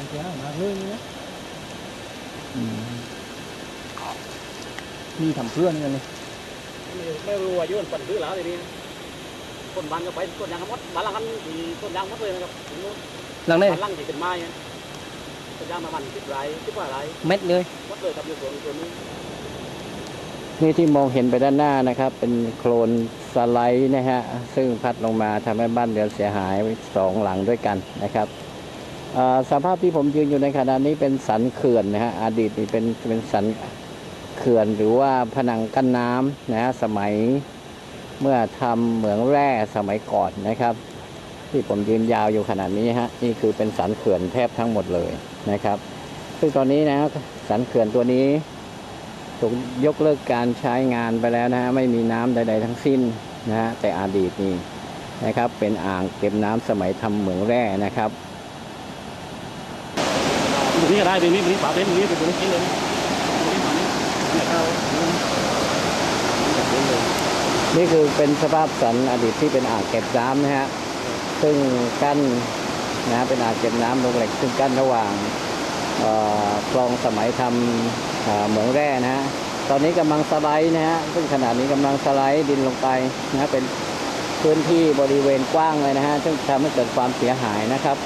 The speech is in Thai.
ากเลยนี่นะอืมมีทำเพื่อนกันเลยไม่ไม่รู้ว่ายื่นปั่นคือแล้วทีนี้คนบ้านก็ไปต้นยางหมดบ้านหลังนั้นมีต้นยางหมดเลยนะครับถึงนู้นหลังได้บ้านหลังที่เป็นไม้อะต้นยางประมาณสิบไร่สิบกว่าไร่เม็ดเลยหมดเลยครับอยู่ส่วนส่วนนี้นี่ที่มองเห็นไปด้านหน้านะครับ เป็นโคลนสไลด์นะฮะซึ่งพัดลงมาทำให้บ้านเรือนเสียหายสองหลังด้วยกันนะครับอ่า สภาพที่ผมยืนอยู่ในขณะนี้เป็นสันเขื่อนนะฮะอดีตนี่เป็นเป็นสันเขื่อนหรือว่าผนังกั้นน้ำนะฮะสมัยเมื่อทำเหมืองแร่สมัยก่อนนะครับ ที่ผมยืนยาวอยู่ขนาดนี้ฮะนี่คือเป็นสันเขื่อนแทบทั้งหมดเลยนะครับ ซึ่งตอนนี้นะสันเขื่อนตัวนี้ถูกยกเลิกการใช้งานไปแล้วนะฮะไม่มีน้ำใด ๆ ทั้งสิ้นนะฮะแต่อดีตนี่นะครับ เป็นอ่างเก็บน้ำสมัยทำเหมืองแร่นะครับ รงนี้ก็ได้เป็นนี้เป็นนี้ป่าเป็นนี้เป็นตรงนี้เลยนะตรงนี้ป่านี้เนี่ยนี่คือเป็นสภาพสันอดีตที่เป็นอ่างเก็บน้ำนะฮะ ซึ่งกั้นนะฮะเป็นอ่างเก็บน้ำลงเหล็กซึ่งกั้นระหว่างคลองสมัยทำเอ่อเหมืองแร่นะฮะ ตอนนี้กำลังสไลด์นะฮะ ซึ่งขณะนี้กำลังสไลด์ดินลงไปนะฮะเป็นพื้นที่บริเวณกว้างเลยนะฮะ ซึ่งทำให้เกิดความเสียหายนะครับ